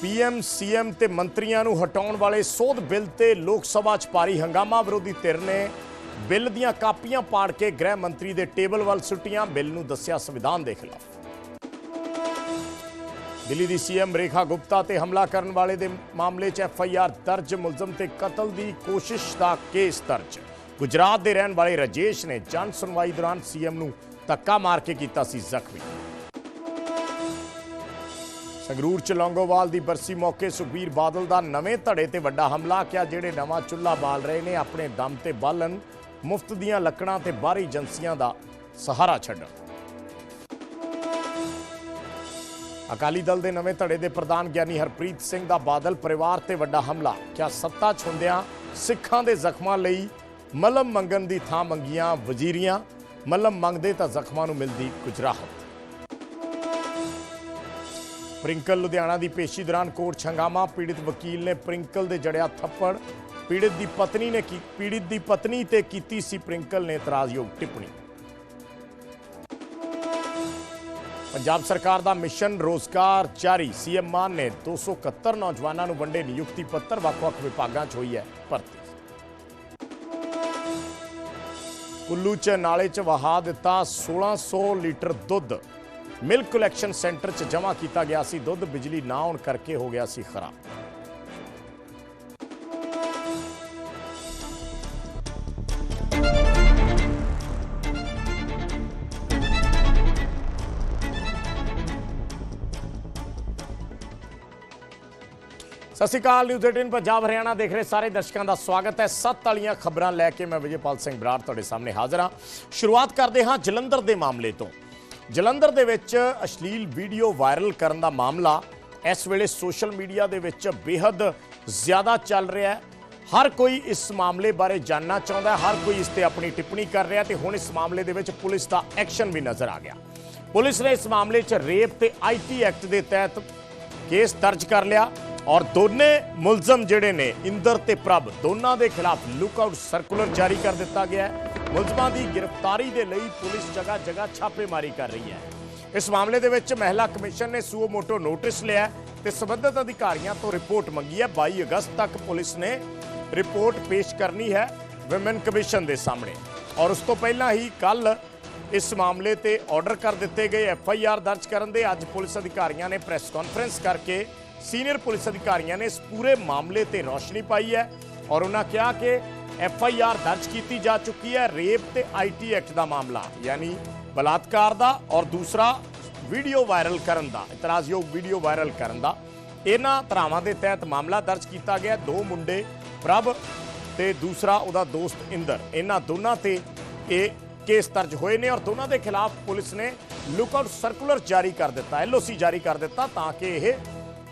PM, CM ਤੇ ਮੰਤਰੀਆਂ ਨੂੰ ਹਟਾਉਣ ਵਾਲੇ ਸੋਧ ਬਿੱਲ ਤੇ ਲੋਕ ਸਭਾ 'ਚ ਭਾਰੀ ਹੰਗਾਮਾ ਵਿਰੋਧੀ ਧਿਰ ਨੇ ਬਿੱਲ ਦੀਆਂ ਕਾਪੀਆਂ ਪਾੜ ਕੇ ਗ੍ਰਹਿ ਮੰਤਰੀ ਦੇ ਟੇਬਲ ਵੱਲ ਸੁੱਟੀਆਂ। ਬਿੱਲ ਨੂੰ ਦੱਸਿਆ ਸੰਵਿਧਾਨ ਦੇ ਖਿਲਾਫ। ਦਿੱਲੀ ਦੀ ਸੀਐਮ ਰੇਖਾ ਗੁਪਤਾ ਤੇ ਹਮਲਾ ਕਰਨ ਵਾਲੇ ਦੇ ਮਾਮਲੇ 'ਚ ਐਫਆਈਆਰ ਦਰਜ। ਮੁਲਜ਼ਮ ਤੇ ਕਤਲ ਦੀ ਕੋਸ਼ਿਸ਼ ਦਾ ਕੇਸ ਦਰਜ। ਗੁਜਰਾਤ ਦੇ ਰਹਿਣ ਵਾਲੇ ਰਾਜੇਸ਼ ਨੇ ਜਨ ਸੁਣਵਾਈ ਦੌਰਾਨ ਸੀਐਮ ਨੂੰ ਧੱਕਾ ਮਾਰ ਕੇ ਕੀਤਾ ਸੀ ਜ਼ਖਮੀ। ਸੰਗਰੂਰ ਚ ਲੌਂਗੋਵਾਲ ਦੀ ਬਰਸੀ ਮੌਕੇ ਸੁਖਬੀਰ ਬਾਦਲ ਦਾ ਨਵੇਂ ਧੜੇ ਤੇ ਵੱਡਾ ਹਮਲਾ ਕਿਆ ਜਿਹੜੇ ਨਵਾਂ ਚੁੱਲ੍ਹਾ ਬਾਲ ਰਹੇ ਨੇ, ਆਪਣੇ ਦਮ ਤੇ ਬਾਲਣ, ਮੁਫਤ ਦੀਆਂ ਲੱਕੜਾਂ ਤੇ ਬਾਹਰੀ ਏਜੰਸੀਆਂ ਦਾ ਸਹਾਰਾ ਛੱਡਣ। ਅਕਾਲੀ ਦਲ ਦੇ ਨਵੇਂ ਧੜੇ ਦੇ ਪ੍ਰਧਾਨ ਗਿਆਨੀ ਹਰਪ੍ਰੀਤ ਸਿੰਘ ਦਾ ਬਾਦਲ ਪਰਿਵਾਰ ਤੇ ਵੱਡਾ ਹਮਲਾ। ਕਿਆ ਸੱਤਾ ਛੁੰਦਿਆਂ ਸਿੱਖਾਂ ਦੇ ਜ਼ਖਮਾਂ ਲਈ ਮਲਮ ਮੰਗਣ ਦੀ ਥਾਂ ਮੰਗੀਆਂ ਵਜ਼ੀਰੀਆਂ? ਮਲਮ ਮੰਗਦੇ ਤਾਂ ਜ਼ਖਮਾਂ ਨੂੰ ਮਿਲਦੀ ਕੁਝ ਰਾਹਤ। ਪ੍ਰਿੰਕਲ ਲੁਧਿਆਣਾ ਦੀ ਪੇਸ਼ੀ ਦੌਰਾਨ ਕੋਰਟ 'ਚ ਹੰਗਾਮਾ ਪੀੜਿਤ ਵਕੀਲ ਨੇ ਪ੍ਰਿੰਕਲ ਦੇ ਜੜਿਆ ਥੱਪੜ। ਪੀੜਿਤ ਦੀ ਪਤਨੀ ਨੇ ਕੀ ਪੀੜਿਤ ਦੀ ਪਤਨੀ ਤੇ ਕੀਤੀ ਸੀ ਪ੍ਰਿੰਕਲ ਨੇ ਇਤਰਾਜ਼ਯੋਗ ਟਿੱਪਣੀ। ਪੰਜਾਬ ਸਰਕਾਰ ਦਾ ਮਿਸ਼ਨ ਰੋਜ਼ਗਾਰ ਜਾਰੀ। ਸੀਐਮ ਮਾਨ ਨੇ 271 ਨੌਜਵਾਨਾਂ ਨੂੰ ਵੰਡੇ ਨਿਯੁਕਤੀ ਪੱਤਰ। ਵੱਖ-ਵੱਖ ਵਿਭਾਗਾਂ 'ਚ ਹੋਈ ਹੈ ਭਰਤੀ। ਕੁੱਲੂ 'ਚ ਨਾਲੇ 'ਚ ਵਹਾ ਦਿੱਤਾ 1600 ਲੀਟਰ ਦੁੱਧ। ਮਿਲਕ ਕਲੈਕਸ਼ਨ ਸੈਂਟਰ 'ਚ ਜਮ੍ਹਾਂ ਕੀਤਾ ਗਿਆ ਸੀ ਦੁੱਧ, ਬਿਜਲੀ ਨਾ ਆਉਣ ਕਰਕੇ ਹੋ ਗਿਆ ਸੀ ਖਰਾਬ। ਸਤਿ ਸ਼੍ਰੀ ਅਕਾਲ, ਨਿਊਜ਼ 18 ਪੰਜਾਬ, ਹਰਿਆਣਾ ਦੇਖ ਰਹੇ ਸਾਰੇ ਦਰਸ਼ਕਾਂ ਦਾ ਸਵਾਗਤ ਹੈ। ਸੱਤ ਵਾਲੀਆਂ ਖਬਰਾਂ ਲੈ ਕੇ ਮੈਂ ਵਿਜੇਪਾਲ ਸਿੰਘ ਬਰਾੜ ਤੁਹਾਡੇ ਸਾਹਮਣੇ ਹਾਜ਼ਰ ਹਾਂ। ਸ਼ੁਰੂਆਤ ਕਰਦੇ ਹਾਂ ਜਲੰਧਰ ਦੇ ਮਾਮਲੇ ਤੋਂ। ਜਲੰਧਰ ਦੇ ਵਿੱਚ ਅਸ਼ਲੀਲ ਵੀਡੀਓ ਵਾਇਰਲ ਕਰਨ ਦਾ ਮਾਮਲਾ ਇਸ ਵੇਲੇ ਸੋਸ਼ਲ ਮੀਡੀਆ ਦੇ ਵਿੱਚ ਬੇहद ਜ਼ਿਆਦਾ ਚੱਲ ਰਿਹਾ ਹੈ। ਹਰ ਕੋਈ ਇਸ ਮਾਮਲੇ ਬਾਰੇ ਜਾਨਣਾ ਚਾਹੁੰਦਾ ਹੈ, ਹਰ ਕੋਈ ਇਸ ਤੇ ਆਪਣੀ ਟਿੱਪਣੀ ਕਰ ਰਿਹਾ ਤੇ ਹੁਣ ਇਸ ਮਾਮਲੇ ਦੇ ਵਿੱਚ ਪੁਲਿਸ ਦਾ ਐਕਸ਼ਨ ਵੀ ਨਜ਼ਰ ਆ ਗਿਆ। ਪੁਲਿਸ ਨੇ ਇਸ ਮਾਮਲੇ 'ਚ ਰੇਪ ਤੇ ਆਈਟੀ ਐਕਟ ਦੇ ਤਹਿਤ ਕੇਸ ਦਰਜ ਕਰ ਲਿਆ ਔਰ ਦੋਨੇ ਮੁਲਜ਼ਮ ਜਿਹੜੇ ਨੇ, ਇੰਦਰ ਤੇ ਪ੍ਰਭ, ਦੋਨਾਂ ਦੇ ਖਿਲਾਫ ਲੁੱਕਆਊਟ ਸਰਕੂਲਰ ਜਾਰੀ ਕਰ ਦਿੱਤਾ ਗਿਆ ਹੈ। ਮੁਲਜ਼ਮਾਂ ਦੀ ਗ੍ਰਿਫਤਾਰੀ ਦੇ ਲਈ ਪੁਲਿਸ ਜਗ੍ਹਾ ਜਗ੍ਹਾ ਛਾਪੇਮਾਰੀ ਕਰ ਰਹੀ ਹੈ। ਇਸ ਮਾਮਲੇ ਦੇ ਵਿੱਚ ਮਹਿਲਾ ਕਮਿਸ਼ਨ ਨੇ ਸੂਓ ਮੋਟੋ ਨੋਟਿਸ ਲਿਆ ਹੈ ਤੇ ਸਬੰਧਤ ਅਧਿਕਾਰੀਆਂ ਤੋਂ ਰਿਪੋਰਟ ਮੰਗੀ ਹੈ। 22 ਅਗਸਤ ਤੱਕ ਪੁਲਿਸ ਨੇ ਰਿਪੋਰਟ ਪੇਸ਼ ਕਰਨੀ ਹੈ ਵਿਮਨ ਕਮਿਸ਼ਨ ਦੇ ਸਾਹਮਣੇ। ਔਰ ਉਸ ਤੋਂ ਪਹਿਲਾਂ ਹੀ ਕੱਲ ਇਸ ਮਾਮਲੇ ਤੇ ਆਰਡਰ ਕਰ ਦਿੱਤੇ ਗਏ ਐਫ ਆਈ ਆਰ ਦਰਜ ਕਰਨ ਦੇ ਅੱਜ ਪੁਲਿਸ ਅਧਿਕਾਰੀਆਂ ਨੇ ਪ੍ਰੈਸ ਕਾਨਫਰੰਸ ਕਰਕੇ ਸੀਨੀਅਰ ਪੁਲਿਸ ਅਧਿਕਾਰੀਆਂ ਨੇ ਇਸ ਪੂਰੇ ਮਾਮਲੇ ਤੇ ਰੌਸ਼ਨੀ ਪਾਈ ਹੈ ਔਰ ਉਹਨਾਂ ਕਿਹਾ ਕਿ ਐਫ ਆਈ ਆਰ ਦਰਜ ਕੀਤੀ ਜਾ ਚੁੱਕੀ ਹੈ ਰੇਪ ਤੇ ਆਈਟੀ ਐਕਟ ਦਾ ਮਾਮਲਾ, ਯਾਨੀ ਬਲਾਤਕਾਰ ਦਾ ਔਰ ਦੂਸਰਾ ਵੀਡੀਓ ਵਾਇਰਲ ਕਰਨ ਦਾ, ਇਤਰਾਜ਼ਯੋਗ ਵੀਡੀਓ ਵਾਇਰਲ ਕਰਨ ਦਾ। ਇਹਨਾਂ ਧਰਾਵਾਂ ਦੇ ਤਹਿਤ ਮਾਮਲਾ ਦਰਜ ਕੀਤਾ ਗਿਆ, ਦੋ ਮੁੰਡੇ, ਪ੍ਰਭ ਤੇ ਦੂਸਰਾ ਉਹਦਾ ਦੋਸਤ ਇੰਦਰ। ਇਹਨਾਂ ਦੋਨਾਂ ਤੇ ਇਹ ਕੇਸ ਦਰਜ ਹੋਏ ਨੇ ਔਰ ਦੋਨਾਂ ਦੇ ਖਿਲਾਫ ਪੁਲਿਸ ਨੇ ਲੁੱਕਆਊਟ ਸਰਕੂਲਰ ਜਾਰੀ ਕਰ ਦਿੱਤਾ ਐਲਓਸੀ ਜਾਰੀ ਕਰ ਦਿੱਤਾ ਤਾਂ ਕਿ ਇਹ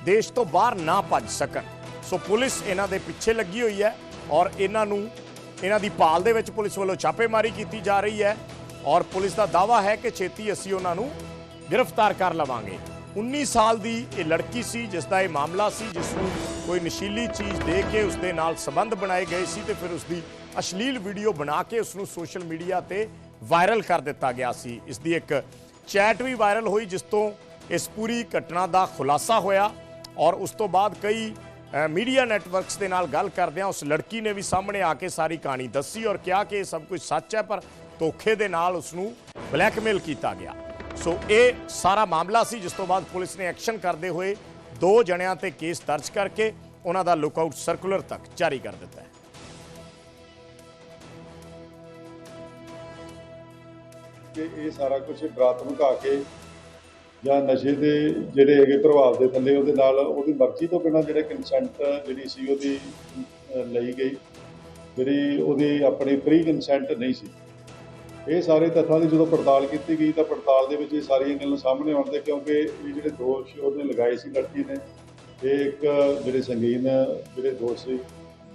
ਦੇਸ਼ ਤੋਂ ਬਾਹਰ ਨਾ ਭੱਜ ਸਕਣ। ਸੋ ਪੁਲਿਸ ਇਹਨਾਂ ਦੇ ਪਿੱਛੇ ਲੱਗੀ ਹੋਈ ਹੈ। ਔਰ ਇਹਨਾਂ ਨੂੰ, ਇਹਨਾਂ ਦੀ ਭਾਲ ਦੇ ਵਿੱਚ ਪੁਲਿਸ ਵੱਲੋਂ ਛਾਪੇਮਾਰੀ ਕੀਤੀ ਜਾ ਰਹੀ ਹੈ ਔਰ ਪੁਲਿਸ ਦਾ ਦਾਵਾ ਹੈ ਕਿ ਛੇਤੀ ਅਸੀਂ ਉਹਨਾਂ ਨੂੰ ਗ੍ਰਿਫਤਾਰ ਕਰ ਲਵਾਂਗੇ। 19 ਸਾਲ ਦੀ ਇਹ ਲੜਕੀ ਸੀ, ਜਿਸ ਦਾ ਇਹ ਮਾਮਲਾ ਸੀ, ਜਿਸ ਨੂੰ ਕੋਈ ਨਸ਼ੀਲੀ ਚੀਜ਼ ਦੇ ਕੇ ਉਸ ਦੇ ਨਾਲ ਸੰਬੰਧ ਬਣਾਏ ਗਏ ਸੀ ਤੇ ਫਿਰ ਉਸ ਦੀ ਅਸ਼ਲੀਲ ਵੀਡੀਓ ਬਣਾ ਕੇ ਉਸ ਨੂੰ ਸੋਸ਼ਲ ਮੀਡੀਆ ਤੇ ਵਾਇਰਲ ਕਰ ਦਿੱਤਾ ਗਿਆ ਸੀ। ਇਸ ਦੀ ਇੱਕ ਚੈਟ ਵੀ ਵਾਇਰਲ ਹੋਈ, ਜਿਸ ਤੋਂ ਇਸ ਪੂਰੀ ਘਟਨਾ ਦਾ ਖੁਲਾਸਾ ਹੋਇਆ ਔਰ ਉਸ ਤੋਂ ਬਾਅਦ ਕਈ ਮੀਡੀਆ ਨੈਟਵਰਕਸ ਦੇ ਨਾਲ ਗੱਲ ਕਰਦਿਆਂ ਉਸ ਲੜਕੀ ਨੇ ਵੀ ਸਾਹਮਣੇ ਆ ਕੇ ਸਾਰੀ ਕਹਾਣੀ ਦੱਸੀ ਔਰ ਕਿਹਾ ਕਿ ਇਹ ਸਭ ਕੁਝ ਸੱਚ ਹੈ, ਪਰ ਧੋਖੇ ਦੇ ਨਾਲ ਉਸ ਨੂੰ ਬਲੈਕਮੇਲ ਕੀਤਾ ਗਿਆ। ਸੋ ਇਹ ਸਾਰਾ ਮਾਮਲਾ ਸੀ, ਜਿਸ ਤੋਂ ਬਾਅਦ ਪੁਲਿਸ ਨੇ ਐਕਸ਼ਨ ਕਰਦੇ ਹੋਏ ਦੋ ਜਣਿਆਂ ਤੇ ਕੇਸ ਦਰਜ ਕਰਕੇ ਉਹਨਾਂ ਦਾ ਲੁੱਕਆਊਟ ਸਰਕੂਲਰ ਤੱਕ ਜਾਰੀ ਕਰ ਦਿੱਤਾ ਹੈ। ਕਿ ਇਹ ਸਾਰਾ ਕੁਝ ਡਰਾ ਧਮਕਾ ਕੇ ਜਾਂ ਨਸ਼ੇ ਦੇ ਜਿਹੜੇ ਹੈਗੇ ਪ੍ਰਭਾਵ ਦੇ ਥੱਲੇ ਉਹਦੇ ਨਾਲ ਉਹਦੀ ਮਰਜ਼ੀ ਤੋਂ ਬਿਨਾਂ ਜਿਹੜੇ ਕੰਸੈਂਟ ਜਿਹੜੀ ਸੀ ਉਹਦੀ ਲਈ ਗਈ। ਜਿਹੜੀ ਉਹਦੀ ਆਪਣੀ ਪ੍ਰੀ ਕੰਸੈਂਟ ਨਹੀਂ ਸੀ। ਇਹ ਸਾਰੇ ਤੱਥਾਂ ਦੀ ਜਦੋਂ ਪੜਤਾਲ ਕੀਤੀ ਗਈ ਤਾਂ ਪੜਤਾਲ ਦੇ ਵਿੱਚ ਇਹ ਸਾਰੀਆਂ ਗੱਲਾਂ ਸਾਹਮਣੇ ਆਉਂਦੇ ਕਿਉਂਕਿ ਇਹ ਜਿਹੜੇ ਦੋਸ਼ ਉਹਨੇ ਲਗਾਏ ਸੀ ਲੜਕੀ ਨੇ, ਇਹ ਇੱਕ ਜਿਹੜੇ ਸੰਗੀਨ, ਜਿਹੜੇ ਦੋਸ਼ ਸੀ,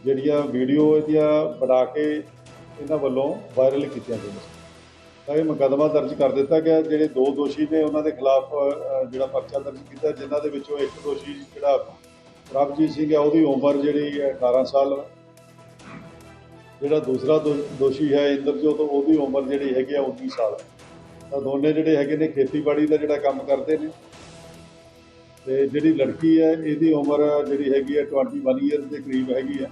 ਜਿਹੜੀਆਂ ਵੀਡੀਓ ਇਹਦੀਆਂ ਬਣਾ ਕੇ ਇਹਨਾਂ ਵੱਲੋਂ ਵਾਇਰਲ ਕੀਤੀਆਂ ਗਈਆਂ ਸੀ। ਤਾਂ ਇਹ ਮੁਕੱਦਮਾ ਦਰਜ ਕਰ ਦਿੱਤਾ ਗਿਆ ਜਿਹੜੇ ਦੋ ਦੋਸ਼ੀ ਨੇ ਉਹਨਾਂ ਦੇ ਖਿਲਾਫ ਜਿਹੜਾ ਪਰਚਾ ਦਰਜ ਕੀਤਾ, ਜਿਨ੍ਹਾਂ ਦੇ ਵਿੱਚੋਂ ਇੱਕ ਦੋਸ਼ੀ ਜਿਹੜਾ ਪ੍ਰਭਜੀਤ ਸਿੰਘ ਹੈ, ਉਹਦੀ ਉਮਰ ਜਿਹੜੀ ਹੈ 18 ਸਾਲ। ਜਿਹੜਾ ਦੂਸਰਾ ਦੋ- ਦੋਸ਼ੀ ਹੈ ਇੰਦਰਜੋਤ, ਉਹਦੀ ਉਮਰ ਜਿਹੜੀ ਹੈਗੀ ਆ 19 ਸਾਲ। ਤਾਂ ਦੋਨੇ ਜਿਹੜੇ ਹੈਗੇ ਨੇ ਖੇਤੀਬਾੜੀ ਦਾ ਜਿਹੜਾ ਕੰਮ ਕਰਦੇ ਨੇ। ਤੇ ਜਿਹੜੀ ਲੜਕੀ ਹੈ, ਇਹਦੀ ਉਮਰ ਜਿਹੜੀ ਹੈਗੀ ਹੈ 21 ਇਅਰ ਦੇ ਕਰੀਬ ਹੈਗੀ ਹੈ।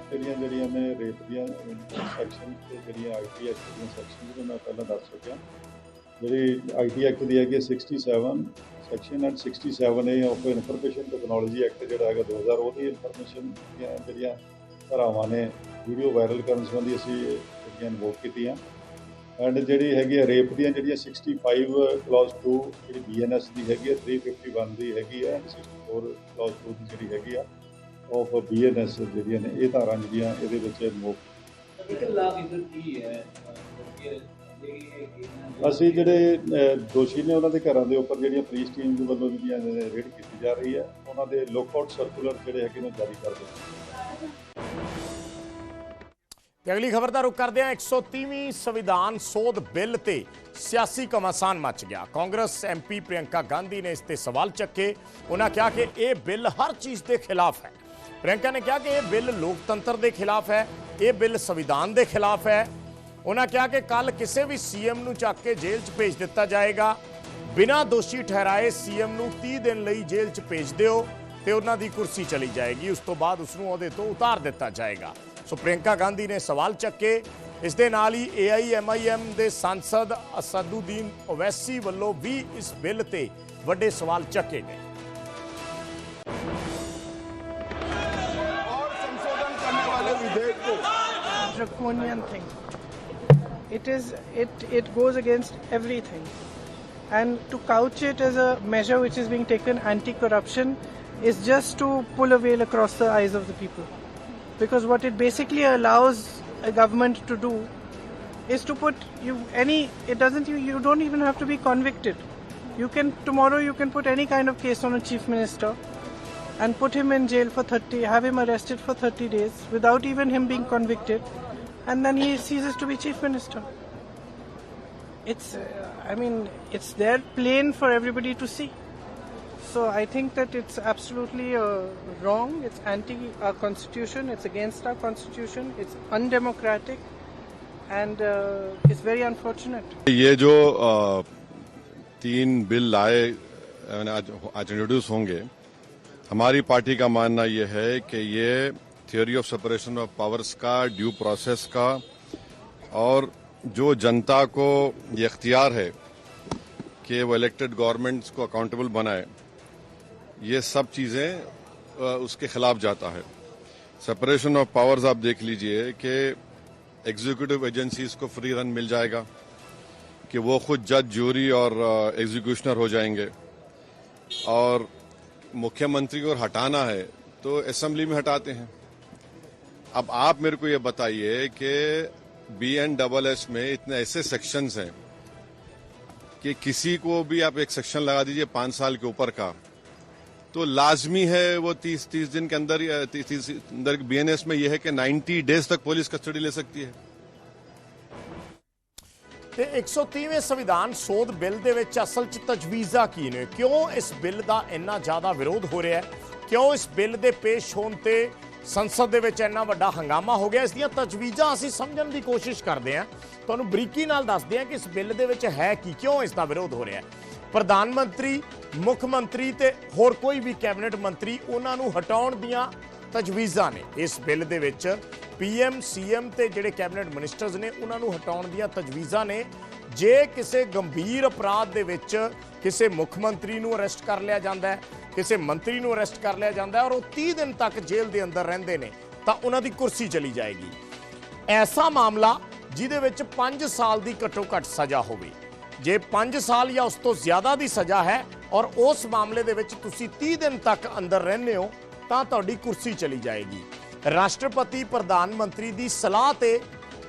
ਜਿਹੜੀਆਂ ਜਿਹੜੀਆਂ ਨੇ ਰੇਪ ਦੀਆਂ ਸੈਕਸ਼ਨ ਤੇ ਜਿਹੜੀਆਂ ਆਈਟੀ ਐਕਟ ਦੀਆਂ ਸੈਕਸ਼ਨ ਜਿਹਨੂੰ ਮੈਂ ਪਹਿਲਾਂ ਦੱਸ ਚੁੱਕਿਆ ਜਿਹੜੀ ਆਈਟੀ ਐਕਟ ਦੀ ਹੈਗੀ ਹੈ 67 section and 67 A of information technology act ਜਿਹੜਾ ਹੈਗਾ 2000 ਉਹਦੀ ਇਨਫੋਰਮੇਸ਼ਨ ਦੀਆਂ ਜਿਹੜੀਆਂ ਧਾਰਾਵਾਂ ਨੇ ਵੀਡੀਓ ਵਾਇਰਲ ਕਰਨ ਸੰਬੰਧੀ ਅਸੀਂ ਜਿਹੜੀਆਂ ਇਨਵੋਕ ਕੀਤੀਆਂ। ਐਂਡ ਜਿਹੜੀ ਹੈਗੀ ਹੈ ਰੇਪ ਦੀਆਂ ਜਿਹੜੀਆਂ 65 ਕਲੌਜ਼ 2 ਜਿਹੜੀ ਬੀਐਨਐਸ ਦੀ ਹੈਗੀ ਹੈ 351 ਦੀ ਹੈਗੀ ਹੈ 64 ਕਲੌਜ਼ 2 ਦੀ ਜਿਹੜੀ ਹੈਗੀ ਆ ਆਫ ਬੀਐਨਐਸ ਜਿਹੜੀਆਂ ਨੇ ਇਹ ਧਾਰਾਂ ਜਿਹੜੀਆਂ ਇਹਦੇ ਵਿੱਚ ਕੀ ਹੈ? ਕਿ ਅਸੀਂ ਜਿਹੜੇ ਦੋਸ਼ੀ ਨੇ ਉਹਨਾਂ ਦੇ ਘਰਾਂ ਦੇ ਉੱਪਰ ਜਿਹੜੀਆਂ ਪੁਲਿਸ ਟੀਮ ਦੇ ਵੱਲੋਂ ਜਿਹੜੀਆਂ ਰੇਡ ਕੀਤੀ ਜਾ ਰਹੀ ਹੈ ਉਹਨਾਂ ਦੇ ਲੁੱਕਆਊਟ ਸਰਕੂਲਰ ਜਿਹੜੇ ਹੈਗੇ ਨੇ ਜਾਰੀ ਕਰ ਦਿੱਤੇ ਤੇ ਅਗਲੀ ਖਬਰ ਦਾ ਰੁਖ ਕਰਦੇ ਹਾਂ। 130ਵੀਂ ਸੰਵਿਧਾਨ ਸੋਧ ਬਿੱਲ ਤੇ ਸਿਆਸੀ ਘਮਾਸਾਨ ਮਚ ਗਿਆ। ਕਾਂਗਰਸ ਐਮਪੀ ਪ੍ਰਿਯੰਕਾ ਗਾਂਧੀ ਨੇ ਇਸ ਤੇ ਸਵਾਲ ਚੱਕੇ। ਉਹਨਾਂ ਕਿਹਾ ਕਿ ਇਹ ਬਿੱਲ ਹਰ ਚੀਜ਼ ਦੇ ਖਿਲਾਫ ਹੈ। ਪ੍ਰਿਯੰਕਾ ਨੇ ਕਿਹਾ ਕਿ ਇਹ ਬਿੱਲ ਲੋਕਤੰਤਰ ਦੇ ਖਿਲਾਫ ਹੈ, ਇਹ ਬਿੱਲ ਸੰਵਿਧਾਨ ਦੇ ਖਿਲਾਫ ਹੈ। ਉਹਨਾਂ ਕਿਹਾ ਕਿ ਕੱਲ ਕਿਸੇ ਵੀ ਸੀਐਮ ਨੂੰ ਚੱਕ ਕੇ ਜੇਲ੍ਹ 'ਚ ਭੇਜ ਦਿੱਤਾ ਜਾਏਗਾ। ਬਿਨਾਂ ਦੋਸ਼ੀ ਠਹਿਰਾਏ ਸੀਐਮ ਨੂੰ 30 ਦਿਨ ਲਈ ਜੇਲ੍ਹ 'ਚ ਭੇਜ ਦਿਓ ਤੇ ਉਹਨਾਂ ਦੀ ਕੁਰਸੀ ਚਲੀ ਜਾਏਗੀ। ਉਸ ਤੋਂ ਬਾਅਦ ਉਸ ਨੂੰ ਉਹਦੇ ਤੋਂ ਉਤਾਰ ਦਿੱਤਾ ਜਾਏਗਾ। ਸੋ ਪ੍ਰਿਯੰਕਾ ਗਾਂਧੀ ਨੇ ਸਵਾਲ ਚੱਕੇ। ਇਸ ਦੇ ਨਾਲ ਹੀ ਏਆਈਐਮਆਈਐਮ ਦੇ ਸੰਸਦ ਅਸਦੁਦੀਨ ਓਵੈਸੀ ਵੱਲੋਂ ਵੀ ਇਸ ਬਿੱਲ ਤੇ ਵੱਡੇ ਸਵਾਲ ਚੱਕੇ ਗਏ। Draconian thing. It is it it goes against everything, and to couch it as a measure which is being taken anti-corruption is just to pull a veil across the eyes of the people, because what it basically allows a government to do is to put you any it doesn't you, you don't even have to be convicted. You can tomorrow you can put any kind of case on a chief minister and put him in jail for 30 have him arrested for 30 days without even him being convicted and then he ceases to be chief minister it's uh, i mean it's there plain for everybody to see so i think that it's absolutely uh, wrong it's anti our constitution it's against our constitution it's undemocratic and uh, it's very unfortunate ये जो अ, तीन bill लाए अ, आज आज introduce होंगे हमारी party का मानना ये है कि ये theory of separation of powers का ड्यू प्रोसेस का और जो जनता को ये इख्तियार है कि वो इलेक्टेड गवर्नमेंट्स को अकाउंटेबल बनाए, ये सब चीज़ें उसके खिलाफ जाता है। सेपरेशन ऑफ़ पावर्स आप देख लीजिए कि एग्जीक्यूटिव एजेंसीज को फ्री रन मिल जाएगा, कि वो खुद जज जूरी और एग्जीक्यूशनर हो जाएँगे। और मुख्यमंत्री को हटाना है तो असेंबली में हटाते हैं। अब आप मेरे को ये बताइए कि बी एन डबल एस में इतने ऐसे सेक्शंस हैं कि किसी को भी आप एक सेक्शन लगा दीजिए पांच साल के ऊपर का तो लाजमी है वो तीस तीस दिन के अंदर या तीस तीस अंदर बीएनएस में यह है कि 90 डेज तक पुलिस कस्टडी ले सकती है ਤੇ 130ਵੇਂ ਸੰਵਿਧਾਨ ਸੋਧ ਬਿੱਲ ਦੇ ਵਿੱਚ ਅਸਲ 'ਚ ਤਜਵੀਜ਼ਾਂ ਕੀ ਨੇ ਕਿਉਂ ਇਸ ਬਿੱਲ ਦਾ ਇੰਨਾ ਜ਼ਿਆਦਾ ਵਿਰੋਧ ਹੋ ਰਿਹਾ ਹੈ ਕਿਉਂ ਇਸ ਬਿੱਲ ਦੇ ਪੇਸ਼ ਹੋਣ ਤੇ ਸੰਸਦ ਦੇ ਵਿੱਚ ਇੰਨਾ ਵੱਡਾ ਹੰਗਾਮਾ ਹੋ ਗਿਆ, ਇਸ ਦੀਆਂ ਤਜਵੀਜ਼ਾਂ ਅਸੀਂ ਸਮਝਣ ਦੀ ਕੋਸ਼ਿਸ਼ ਕਰਦੇ ਹਾਂ। ਤੁਹਾਨੂੰ ਬਰੀਕੀ ਨਾਲ ਦੱਸਦੇ ਹਾਂ ਕਿ ਇਸ ਬਿੱਲ ਦੇ ਵਿੱਚ ਹੈ ਕੀ, ਕਿਉਂ ਇਸ ਦਾ ਵਿਰੋਧ ਹੋ ਰਿਹਾ ਹੈ। ਪ੍ਰਧਾਨ ਮੰਤਰੀ, ਮੁੱਖ ਮੰਤਰੀ ਤੇ ਹੋਰ ਕੋਈ ਵੀ ਕੈਬਨਿਟ ਮੰਤਰੀ ਉਹਨਾਂ ਨੂੰ ਹਟਾਉਣ ਦੀਆਂ ਤਜਵੀਜ਼ਾਂ ਨੇ। ਇਸ ਬਿੱਲ ਦੇ ਵਿੱਚ ਪੀਐਮ ਸੀਐਮ ਤੇ ਜਿਹੜੇ ਕੈਬਨਿਟ ਮਿਨਿਸਟਰਸ ਨੇ ਉਹਨਾਂ ਨੂੰ ਹਟਾਉਣ ਦੀਆਂ ਤਜਵੀਜ਼ਾਂ ਨੇ। ਜੇ ਕਿਸੇ ਗੰਭੀਰ ਅਪਰਾਧ ਦੇ ਵਿੱਚ ਕਿਸੇ ਮੁੱਖ ਮੰਤਰੀ ਨੂੰ ਅਰੈਸਟ ਕਰ ਲਿਆ ਜਾਂਦਾ ਹੈ ਕਿਸੇ ਮੰਤਰੀ ਨੂੰ ਅਰੈਸਟ ਕਰ ਲਿਆ ਜਾਂਦਾ ਔਰ ਉਹ 30 ਦਿਨ ਤੱਕ ਜੇਲ੍ਹ ਦੇ ਅੰਦਰ ਰਹਿੰਦੇ ਨੇ, ਤਾਂ ਉਹਨਾਂ ਦੀ ਕੁਰਸੀ ਚਲੀ ਜਾਏਗੀ। ਐਸਾ ਮਾਮਲਾ ਜਿਹਦੇ ਵਿੱਚ 5 ਸਾਲ ਦੀ ਘੱਟੋ ਘੱਟ ਸਜ਼ਾ ਹੋਵੇ। ਜੇ 5 ਸਾਲ ਜਾਂ ਉਸ ਤੋਂ ਜ਼ਿਆਦਾ ਦੀ ਸਜ਼ਾ ਹੈ ਔਰ ਉਸ ਮਾਮਲੇ ਦੇ ਵਿੱਚ ਤੁਸੀਂ 30 ਦਿਨ ਤੱਕ ਅੰਦਰ ਰਹਿੰਦੇ ਹੋ, ਤਾਂ ਤੁਹਾਡੀ ਕੁਰਸੀ ਚਲੀ ਜਾਏਗੀ। ਰਾਸ਼ਟਰਪਤੀ ਪ੍ਰਧਾਨ ਮੰਤਰੀ ਦੀ ਸਲਾਹ ਤੇ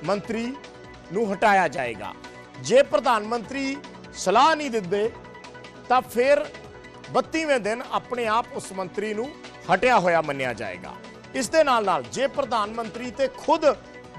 ਮੰਤਰੀ ਨੂੰ ਹਟਾਇਆ ਜਾਏਗਾ। ਜੇ ਪ੍ਰਧਾਨ ਮੰਤਰੀ ਸਲਾਹ ਨਹੀਂ ਦਿੰਦੇ, ਤਾਂ ਫਿਰ 32ਵੇਂ ਦਿਨ ਆਪਣੇ ਆਪ ਉਸ ਮੰਤਰੀ ਨੂੰ ਹਟਿਆ ਹੋਇਆ ਮੰਨਿਆ ਜਾਏਗਾ। ਇਸ ਦੇ ਨਾਲ ਨਾਲ ਜੇ ਪ੍ਰਧਾਨ ਮੰਤਰੀ ਤੇ ਖੁਦ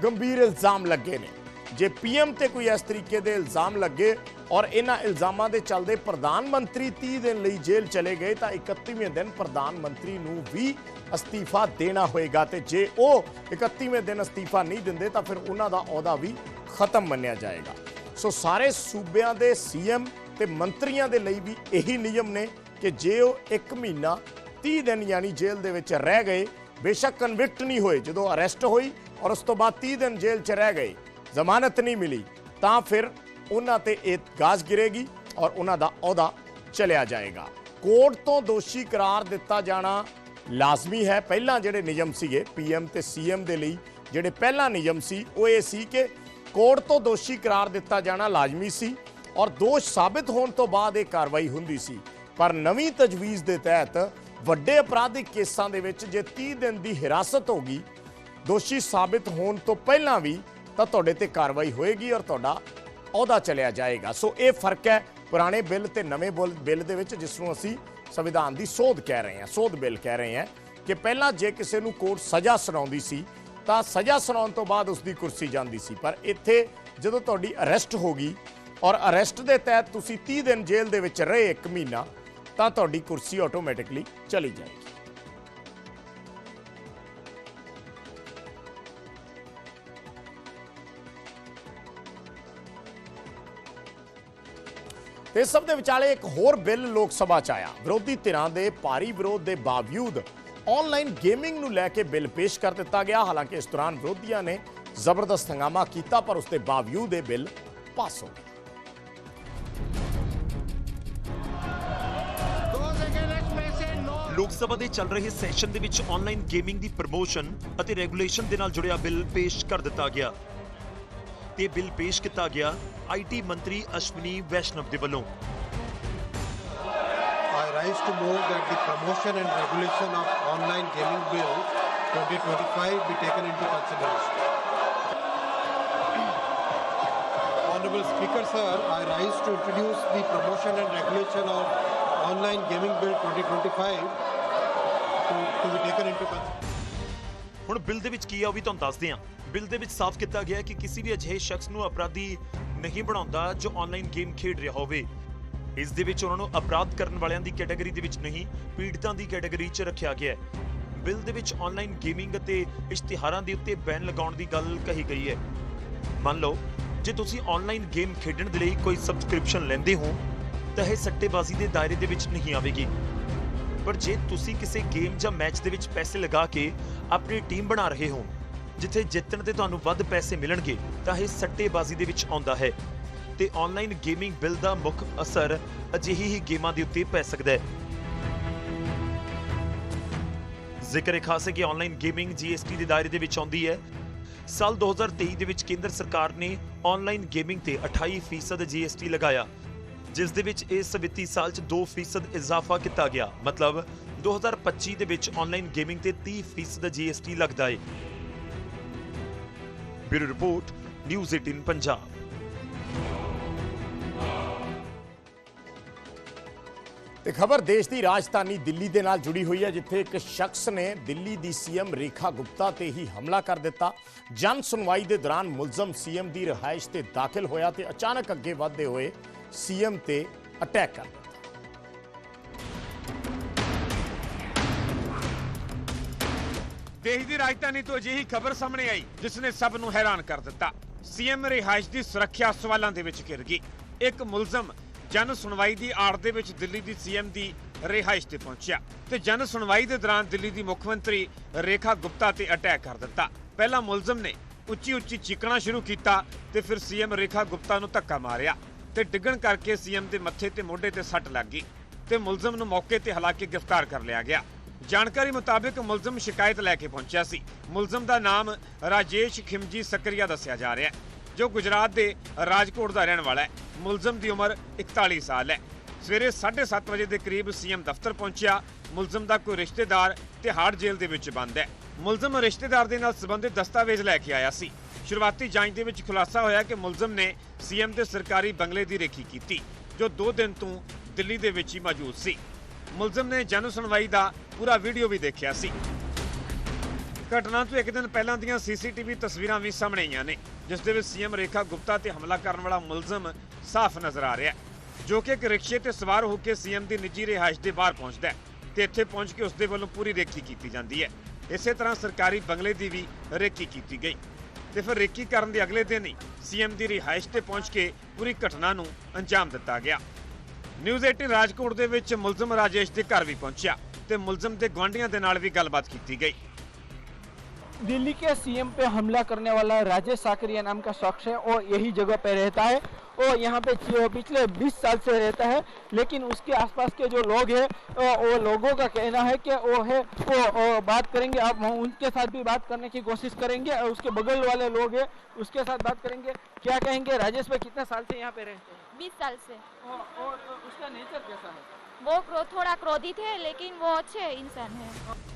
ਗੰਭੀਰ ਇਲਜ਼ਾਮ ਲੱਗੇ ਨੇ, ਜੇ ਪੀਐਮ ਤੇ ਕੋਈ ਇਸ ਤਰੀਕੇ ਦੇ ਇਲਜ਼ਾਮ ਲੱਗੇ ਔਰ ਇਹਨਾਂ ਇਲਜ਼ਾਮਾਂ ਦੇ ਚੱਲਦੇ ਪ੍ਰਧਾਨ ਮੰਤਰੀ 30 ਦਿਨ ਲਈ ਜੇਲ੍ਹ ਚਲੇ ਗਏ ਤਾਂ 31ਵੇਂ ਦਿਨ ਪ੍ਰਧਾਨ ਮੰਤਰੀ ਨੂੰ ਵੀ ਅਸਤੀਫਾ ਦੇਣਾ ਹੋਏਗਾ ਤੇ ਜੇ ਉਹ 31ਵੇਂ ਦਿਨ ਅਸਤੀਫਾ ਨਹੀਂ ਦਿੰਦੇ ਤਾਂ ਫਿਰ ਉਹਨਾਂ ਦਾ ਅਹੁਦਾ ਵੀ ਖਤਮ ਮੰਨਿਆ ਜਾਏਗਾ। ਸੋ ਸਾਰੇ ਸੂਬਿਆਂ ਦੇ ਸੀਐਮ ਤੇ ਮੰਤਰੀਆਂ ਦੇ ਲਈ ਵੀ ਇਹੀ ਨਿਯਮ ਨੇ। ਕਿ ਜੇ ਉਹ 1 ਮਹੀਨਾ 30 ਦਿਨ ਯਾਨੀ ਜੇਲ੍ਹ ਦੇ ਵਿੱਚ ਰਹਿ ਗਏ, ਬੇਸ਼ੱਕ ਕਨਵਿਕਟ ਨਹੀਂ ਹੋਏ। ਜਦੋਂ ਅਰੈਸਟ ਹੋਈ ਔਰ ਉਸ ਤੋਂ ਬਾਅਦ 30 ਦਿਨ ਜੇਲ੍ਹ 'ਚ ਰਹਿ ਗਏ, ਜ਼ਮਾਨਤ ਨਹੀਂ ਮਿਲੀ, ਤਾਂ ਫਿਰ ਉਹਨਾਂ ਤੇ ਇਹ ਗਾਜ ਗਿਰੇਗੀ ਔਰ ਉਹਨਾਂ ਦਾ ਅਹੁਦਾ ਚਲਿਆ ਜਾਏਗਾ। ਕੋਰਟ ਤੋਂ ਦੋਸ਼ੀ ਕਰਾਰ ਦਿੱਤਾ ਜਾਣਾ ਲਾਜ਼ਮੀ ਹੈ। ਪਹਿਲਾਂ ਜਿਹੜੇ ਨਿਯਮ ਸੀਗੇ ਪੀਐਮ ਤੇ ਸੀਐਮ ਦੇ ਲਈ ਜਿਹੜੇ ਪਹਿਲਾਂ ਨਿਯਮ ਸੀ, ਉਹ ਇਹ ਸੀ ਕਿ ਕੋਰਟ ਤੋਂ ਦੋਸ਼ੀ ਕਰਾਰ ਦਿੱਤਾ ਜਾਣਾ ਲਾਜ਼ਮੀ ਸੀ ਔਰ ਦੋਸ਼ ਸਾਬਿਤ ਹੋਣ ਤੋਂ ਬਾਅਦ ਇਹ ਕਾਰਵਾਈ ਹੁੰਦੀ ਸੀ। ਪਰ ਨਵੀਂ ਤਜਵੀਜ਼ ਦੇ ਤਹਿਤ ਵੱਡੇ ਅਪਰਾਧਿਕ ਕੇਸਾਂ ਦੇ ਵਿੱਚ ਜੇ 30 ਦਿਨ ਦੀ ਹਿਰਾਸਤ ਹੋਗੀ ਦੋਸ਼ੀ ਸਾਬਿਤ ਹੋਣ ਤੋਂ ਪਹਿਲਾਂ ਵੀ ਤਾਂ ਤੁਹਾਡੇ ਤੇ ਕਾਰਵਾਈ ਹੋਏਗੀ ਔਰ ਤੁਹਾਡਾ ਅਹੁਦਾ ਚਲਿਆ ਜਾਏਗਾ। ਸੋ ਇਹ ਫ਼ਰਕ ਹੈ ਪੁਰਾਣੇ ਬਿੱਲ ਤੇ ਨਵੇਂ ਬੁੱਲ- ਬਿੱਲ ਦੇ ਵਿੱਚ ਜਿਸ ਨੂੰ ਅਸੀਂ ਸੰਵਿਧਾਨ ਦੀ ਸੋਧ ਕਹਿ ਰਹੇ ਹਾਂ। ਸੋਧ ਬਿੱਲ ਕਹਿ ਰਹੇ ਹਾਂ ਕਿ ਪਹਿਲਾਂ ਜੇ ਕਿਸੇ ਨੂੰ ਕੋਰਟ ਸਜ਼ਾ ਸੁਣਾਉਂਦੀ ਸੀ ਤਾਂ ਸਜ਼ਾ ਸੁਣਾਉਣ ਤੋਂ ਬਾਅਦ ਉਸ ਦੀ ਕੁਰਸੀ ਜਾਂਦੀ ਸੀ। ਪਰ ਇੱਥੇ ਜਦੋਂ ਤੁਹਾਡੀ ਅਰੈਸਟ ਹੋ ਗਈ ਔਰ ਅਰੈਸਟ ਦੇ ਤਹਿਤ ਤੁਸੀਂ 30 ਦਿਨ ਜੇਲ੍ਹ ਦੇ ਵਿੱਚ ਰਹੇ 1 ਮਹੀਨਾ ਤਾਂ ਤੁਹਾਡੀ ਕੁਰਸੀ ਆਟੋਮੈਟਿਕਲੀ ਚਲੀ ਜਾਏਗੀ। ਤੇ ਸਭ ਦੇ ਵਿਚਾਲੇ ਇੱਕ ਹੋਰ ਬਿੱਲ ਲੋਕ ਸਭਾ ਚ ਆਇਆ। ਵਿਰੋਧੀ ਧਿਰਾਂ ਦੇ ਭਾਰੀ ਵਿਰੋਧ ਦੇ ਬਾਵਜੂਦ ਆਨਲਾਈਨ ਗੇਮਿੰਗ ਨੂੰ ਲੈ ਕੇ ਬਿੱਲ ਪੇਸ਼ ਕਰ ਦਿੱਤਾ ਗਿਆ। ਹਾਲਾਂਕਿ ਇਸ ਦੌਰਾਨ ਵਿਰੋਧੀਆਂ ਨੇ ਜ਼ਬਰਦਸਤ ਹੰਗਾਮਾ ਕੀਤਾ, ਪਰ ਉਸ ਦੇ ਬਾਵਜੂਦ ਇਹ ਬਿੱਲ ਪਾਸ ਹੋ ਗਿਆ। ਲੋਕ ਸਭਾ ਦੇ ਚੱਲ ਰਹੇ ਸੈਸ਼ਨ ਦੇ ਵਿੱਚ ਆਨਲਾਈਨ ਗੇਮਿੰਗ ਦੀ ਪ੍ਰਮੋਸ਼ਨ ਅਤੇ ਰੈਗੂਲੇਸ਼ਨ ਦੇ ਨਾਲ ਜੁੜਿਆ ਬਿੱਲ ਪੇਸ਼ ਕਰ ਦਿੱਤਾ ਗਿਆ ਤੇ ਬਿੱਲ ਪੇਸ਼ ਕੀਤਾ ਗਿਆ ਆਈਟੀ ਮੰਤਰੀ ਅਸ਼ਵਨੀ ਵੈਸ਼ਨਵ ਦੇ ਵੱਲੋਂ I rise to move that the promotion and regulation of online gaming bill 2025 be taken into consideration. Honorable Speaker, sir, I rise to introduce the promotion and regulation of online gaming bill 2025 to, be taken into consideration. ਹੁਣ bill ਦੇ ਵਿੱਚ ਕੀ ਆ ਉਹ ਵੀ ਤੁਹਾਨੂੰ ਦੱਸਦੇ ਹਾਂ। Bill ਦੇ ਵਿੱਚ ਸਾਫ਼ ਕੀਤਾ ਗਿਆ ਹੈ ਕਿ ਕਿਸੇ ਵੀ ਅਜਿਹੇ ਸ਼ਖਸ ਨੂੰ ਅਪਰਾਧੀ ਨਹੀਂ ਬਣਾਉਂਦਾ ਜੋ ਆਨਲਾਈਨ ਗੇਮ ਖੇਡ ਰਿਹਾ ਹੋਵੇ। ਇਸ ਦੇ ਵਿੱਚ ਉਹਨਾਂ ਨੂੰ ਅਪਰਾਧ ਕਰਨ ਵਾਲਿਆਂ ਦੀ ਕੈਟਾਗਰੀ ਦੇ ਵਿੱਚ ਨਹੀਂ ਪੀੜਤਾਂ ਦੀ ਕੈਟਾਗਰੀ 'ਚ ਰੱਖਿਆ ਗਿਆ ਹੈ। ਬਿੱਲ ਦੇ ਵਿੱਚ ਆਨਲਾਈਨ ਗੇਮਿੰਗ ਅਤੇ ਇਸ਼ਤਿਹਾਰਾਂ ਦੇ ਉੱਤੇ ਬੈਨ ਲਗਾਉਣ ਦੀ ਗੱਲ ਕਹੀ ਗਈ ਹੈ। ਮੰਨ ਲਓ ਜੇ ਤੁਸੀਂ ਆਨਲਾਈਨ ਗੇਮ ਖੇਡਣ ਦੇ ਲਈ ਕੋਈ ਸਬਸਕ੍ਰਿਪਸ਼ਨ ਲੈਂਦੇ ਹੋ ਤਾਂ ਇਹ ਸੱਟੇਬਾਜ਼ੀ ਦੇ ਦਾਇਰੇ ਦੇ ਵਿੱਚ ਨਹੀਂ ਆਵੇਗੀ। ਪਰ ਜੇ ਤੁਸੀਂ ਕਿਸੇ ਗੇਮ ਜਾਂ ਮੈਚ ਦੇ ਵਿੱਚ ਪੈਸੇ ਲਗਾ ਕੇ ਆਪਣੀ ਟੀਮ ਬਣਾ ਰਹੇ ਹੋ, ਜਿੱਥੇ ਜਿੱਤਣ ਤੇ ਤੁਹਾਨੂੰ ਵੱਧ ਪੈਸੇ ਮਿਲਣਗੇ, ਤਾਂ ਇਹ ਸੱਟੇਬਾਜ਼ੀ ਦੇ ਵਿੱਚ ਆਉਂਦਾ ਹੈ। ਤੇ ਆਨਲਾਈਨ ਗੇਮਿੰਗ ਬਿੱਲ ਦਾ ਮੁੱਖ ਅਸਰ ਅਜਿਹੀ ਹੀ ਗੇਮਾਂ ਦੇ ਉੱਤੇ ਪੈ ਸਕਦਾ ਹੈ। ਜ਼ਿਕਰ ਹੈ ਖਾਸ ਹੈ ਕਿ ਆਨਲਾਈਨ ਗੇਮਿੰਗ ਜੀਐਸਟੀ ਦੇ ਦਾਇਰੇ ਦੇ ਵਿੱਚ ਆਉਂਦੀ ਹੈ। ਸਾਲ 2023 ਦੇ ਵਿੱਚ ਕੇਂਦਰ ਸਰਕਾਰ ਨੇ ਆਨਲਾਈਨ ਗੇਮਿੰਗ ਤੇ 28% ਜੀਐਸਟੀ ਲਗਾਇਆ। ਜਿਸ ਦੇ ਵਿੱਚ ਇਸ ਵਿੱਤੀ ਸਾਲ 'ਚ 2% ਇਜ਼ਾਫਾ ਕੀਤਾ ਗਿਆ। ਮਤਲਬ 2025 ਦੇ ਵਿੱਚ ਆਨਲਾਈਨ ਗੇਮਿੰਗ ਤੇ 30% ਜੀਐਸਟੀ ਲੱਗਦਾ ਹੈ ਬਿਊਰੋ ਰਿਪੋਰਟ, ਨਿਊਜ਼ 18 ਪੰਜਾਬ। ਤੇ ਖਬਰ ਦੇਸ਼ ਦੀ ਰਾਜਧਾਨੀ ਦਿੱਲੀ ਦੇ ਨਾਲ ਜੁੜੀ ਹੋਈ ਹੈ, ਜਿੱਥੇ ਇੱਕ ਸ਼ਖਸ ਨੇ ਦਿੱਲੀ ਦੀ ਸੀਐਮ ਰੇਖਾ ਗੁਪਤਾ ਤੇ ਹੀ ਹਮਲਾ ਕਰ ਦਿੱਤਾ। ਜਨ ਸੁਣਵਾਈ ਦੇ ਦੌਰਾਨ ਮੁਲਜ਼ਮ ਸੀਐਮ ਦੀ ਰਿਹਾਇਸ਼ ਤੇ ਦਾਖਲ ਹੋਇਆ ਤੇ ਅਚਾਨਕ ਅੱਗੇ ਵਧਦੇ ਹੋਏ ਸੀਐਮ ਤੇ ਅਟੈਕ ਕਰ ਦਿੱਤਾ। ਦੇਸ਼ ਦੀ ਰਾਜਧਾਨੀ ਤੋਂ ਅਜਿਹੀ ਖਬਰ ਸਾਹਮਣੇ ਆਈ, ਜਿਸ ਨੇ ਸਭ ਨੂੰ ਹੈਰਾਨ ਕਰ ਦਿੱਤਾ। ਸੀਐਮ ਰਿਹਾਇਸ਼ ਦੀ ਸੁਰੱਖਿਆ ਸਵਾਲਾਂ ਦੇ ਵਿੱਚ ਘਿਰ ਗਈ। ਇੱਕ ਮੁਲਜ਼ਮ ਜਨ ਸੁਣਵਾਈ ਦੀ ਆੜ ਦੇ ਵਿੱਚ ਦਿੱਲੀ ਦੀ ਸੀਐਮ ਦੀ ਰਿਹਾਇਸ਼ ਤੇ ਪਹੁੰਚਿਆ ਤੇ ਜਨ ਸੁਣਵਾਈ ਦੇ ਦੌਰਾਨ ਦਿੱਲੀ ਦੀ ਮੁੱਖ ਮੰਤਰੀ ਰੇਖਾ ਗੁਪਤਾ ਤੇ ਅਟੈਕ ਕਰ ਦਿੱਤਾ। ਪਹਿਲਾਂ ਮੁਲਜ਼ਮ ਨੇ ਉੱਚੀ ਉੱਚੀ ਚੀਕਣਾ ਸ਼ੁਰੂ ਕੀਤਾ ਤੇ ਫਿਰ ਸੀਐਮ ਰੇਖਾ ਗੁਪਤਾ ਨੂੰ ਧੱਕਾ ਮਾਰਿਆ। ਤੇ ਡਿੱਗਣ ਕਰਕੇ ਸੀਐਮ ਦੇ ਮੱਥੇ ਤੇ ਮੋਢੇ ਤੇ ਸੱਟ ਲੱਗ ਗਈ ਤੇ ਮੁਲਜ਼ਮ ਨੂੰ ਮੌਕੇ ਤੇ ਹਲਾ ਕੇ ਗ੍ਰਿਫਤਾਰ ਕਰ ਲਿਆ ਗਿਆ। ਜਾਣਕਾਰੀ ਮੁਤਾਬਕ ਮੁਲਜ਼ਮ ਸ਼ਿਕਾਇਤ ਲੈ ਕੇ ਪਹੁੰਚਿਆ ਸੀ। ਮੁਲਜ਼ਮ ਦਾ ਨਾਮ ਰਾਜੇਸ਼ ਖਿਮਜੀ ਸਕਰੀਆ ਦੱਸਿਆ ਜਾ ਰਿਹਾ ਹੈ, ਜੋ ਗੁਜਰਾਤ ਦੇ ਰਾਜਕੋਟ ਦਾ ਰਹਿਣ ਵਾਲਾ ਹੈ। ਮੁਲਜ਼ਮ ਦੀ ਉਮਰ 41 ਸਾਲ ਹੈ। ਸਵੇਰੇ 7:30 ਵਜੇ ਦੇ ਕਰੀਬ ਸੀਐਮ ਦਫ਼ਤਰ ਪਹੁੰਚਿਆ। ਮੁਲਜ਼ਮ ਦਾ ਕੋਈ ਰਿਸ਼ਤੇਦਾਰ ਤਿਹਾੜ ਜੇਲ੍ਹ ਦੇ ਵਿੱਚ ਬੰਦ ਹੈ। ਮੁਲਜ਼ਮ ਰਿਸ਼ਤੇਦਾਰ ਦੇ ਨਾਲ ਸੰਬੰਧਿਤ ਦਸਤਾਵੇਜ਼ ਲੈ ਕੇ ਆਇਆ ਸੀ। ਸ਼ੁਰੂਆਤੀ ਜਾਂਚ ਦੇ ਵਿੱਚ ਖੁਲਾਸਾ ਹੋਇਆ ਕਿ ਮੁਲਜ਼ਮ ਨੇ ਸੀਐਮ ਦੇ ਸਰਕਾਰੀ ਬੰਗਲੇ ਦੀ ਰੇਖੀ ਕੀਤੀ, ਜੋ 2 ਦਿਨ ਤੋਂ ਦਿੱਲੀ ਦੇ ਵਿੱਚ ਹੀ ਮੌਜੂਦ ਸੀ। ਮੁਲਜ਼ਮ ਨੇ ਜਨ ਸੁਣਵਾਈ ਦਾ ਪੂਰਾ ਵੀਡੀਓ ਵੀ ਦੇਖਿਆ ਸੀ। ਘਟਨਾ ਤੋਂ ਇੱਕ ਦਿਨ ਪਹਿਲਾਂ ਦੀਆਂ ਸੀਸੀਟੀਵੀ ਤਸਵੀਰਾਂ ਵੀ ਸਾਹਮਣੇ ਆਈਆਂ ਨੇ, ਜਿਸ ਦੇ ਵਿੱਚ ਸੀਐਮ ਰੇਖਾ ਗੁਪਤਾ ਤੇ ਹਮਲਾ ਕਰਨ ਵਾਲਾ ਮੁਲਜ਼ਮ ਸਾਫ਼ ਨਜ਼ਰ ਆ ਰਿਹਾ ਜੋ ਕਿ ਇੱਕ ਰਿਕਸ਼ੇ ਤੇ ਸਵਾਰ ਹੋ ਕੇ ਸੀਐਮ ਦੀ ਨਿੱਜੀ ਰਿਹਾਇਸ਼ ਦੇ ਬਾਹਰ ਪਹੁੰਚਦਾ ਹੈ ਤੇ ਇੱਥੇ ਪਹੁੰਚ ਕੇ ਉਸ ਦੇ ਵੱਲੋਂ ਪੂਰੀ ਰੇਖੀ ਕੀਤੀ ਜਾਂਦੀ ਹੈ। ਇਸੇ ਤਰ੍ਹਾਂ ਸਰਕਾਰੀ ਬੰਗਲੇ ਦੀ ਵੀ ਰੇਖੀ ਕੀਤੀ ਗਈ। ਤੇ ਫਿਰ ਰੇਕੀ ਕਰਨ ਦੇ ਅਗਲੇ ਦਿਨ ਹੀ ਸੀਐਮ ਦੀ ਰਿਹਾਇਸ਼ ਤੇ ਪਹੁੰਚ ਕੇ ਪੂਰੀ ਘਟਨਾ ਨੂੰ ਅੰਜਾਮ ਦਿੱਤਾ ਗਿਆ ਨਿਊਜ਼ 18 ਰਾਜਕੋਟ ਦੇ ਵਿੱਚ ਮੁਲਜ਼ਮ ਰਾਜੇਸ਼ ਦੇ ਘਰ ਵੀ ਪਹੁੰਚਿਆ ਤੇ ਮੁਲਜ਼ਮ ਦੇ ਗੁਆਂਢੀਆਂ ਦੇ ਨਾਲ ਵੀ ਗੱਲਬਾਤ ਕੀਤੀ ਗਈ दिल्ली के सीएम पे हमला करने वाला राजेश साकरिया नाम का शख्स है और यही जगह पे रहता है और यहाँ पे चि- पिछले 20 साल से रहता है लेकिन उसके आसपास के जो लोग हैं अ, वो लोगों का कहना है कि वो है वो अ, बात करेंगे अब हम उनके साथ भी बात करने की कोशिश करेंगे और उसके बगल वाले लोग हैं उसके साथ बात करेंगे क्या कहेंगे राजेश भाई कितने साल से यहाँ पे रहते हैं बीस साल से और, और उसका नेचर कैसा है वो क्रो, थोड़ा क्रोधित है लेकिन वो अच्छे इंसान है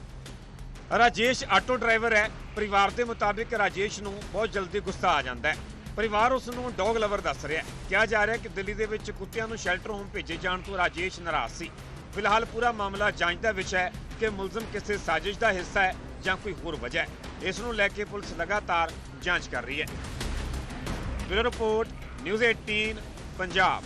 ਰਾਜੇਸ਼ ਆਟੋ ਡਰਾਈਵਰ ਹੈ ਪਰਿਵਾਰ ਦੇ ਮੁਤਾਬਿਕ ਰਾਜੇਸ਼ ਨੂੰ ਬਹੁਤ ਜਲਦੀ ਗੁੱਸਾ ਆ ਜਾਂਦਾ ਹੈ ਪਰਿਵਾਰ ਉਸ ਨੂੰ ਡੌਗ ਲਵਰ ਦੱਸ ਰਿਹਾ ਹੈ। ਕਿਹਾ ਜਾ ਰਿਹਾ ਕਿ ਦਿੱਲੀ ਦੇ ਵਿੱਚ ਕੁੱਤਿਆਂ ਨੂੰ ਸ਼ੈਲਟਰ ਹੋਮ ਭੇਜੇ ਜਾਣ ਤੋਂ ਰਾਜੇਸ਼ ਨਾਰਾਜ਼ ਸੀ। ਫਿਲਹਾਲ ਪੂਰਾ ਮਾਮਲਾ ਜਾਂਚ ਦਾ ਵਿਸ਼ਾ ਹੈ ਕਿ ਮੁਲਜ਼ਮ ਕਿਸੇ ਸਾਜ਼ਿਸ਼ ਦਾ ਹਿੱਸਾ ਹੈ ਜਾਂ ਕੋਈ ਹੋਰ ਵਜ੍ਹਾ ਹੈ। ਇਸ ਨੂੰ ਲੈ ਕੇ ਪੁਲਿਸ ਲਗਾਤਾਰ ਜਾਂਚ ਕਰ ਰਹੀ ਹੈ। Bureau report, News 18 Punjab.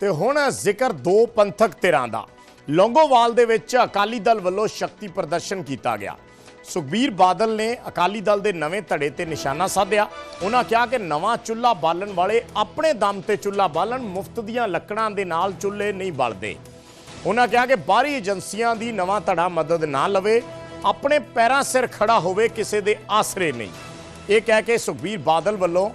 ਤੇ ਹੁਣ ਜ਼ਿਕਰ ਦੋ ਪੰਥਕ ਧਿਰਾਂ ਦਾ। ਲੌਂਗੋਵਾਲ ਦੇ ਵਿੱਚ ਅਕਾਲੀ ਦਲ ਵੱਲੋਂ ਸ਼ਕਤੀ ਪ੍ਰਦਰਸ਼ਨ ਕੀਤਾ ਗਿਆ। ਸੁਖਬੀਰ ਬਾਦਲ ਨੇ ਅਕਾਲੀ ਦਲ ਦੇ ਨਵੇਂ ਧੜੇ ਤੇ ਨਿਸ਼ਾਨਾ ਸਾਧਿਆ। ਉਹਨਾਂ ਕਿਹਾ ਕਿ ਨਵਾਂ ਚੁੱਲ੍ਹਾ ਬਾਲਣ ਵਾਲੇ ਆਪਣੇ ਦਮ ਤੇ ਚੁੱਲ੍ਹਾ ਬਾਲਣ ਮੁਫਤ ਦੀਆਂ ਲੱਕੜਾਂ ਦੇ ਨਾਲ ਚੁੱਲ੍ਹੇ ਨਹੀਂ ਬਾਲਦੇ। ਉਹਨਾਂ ਕਿਹਾ ਕਿ ਬਾਹਰੀ ਏਜੰਸੀਆਂ ਦੀ ਨਵਾਂ ਧੜਾ ਮਦਦ ਨਾ ਲਵੇ, ਆਪਣੇ ਪੈਰਾਂ ਸਿਰ ਖੜਾ ਹੋਵੇ ਕਿਸੇ ਦੇ ਆਸਰੇ ਨਹੀਂ। ਇਹ ਕਹਿ ਕੇ ਸੁਖਬੀਰ ਬਾਦਲ ਵੱਲੋਂ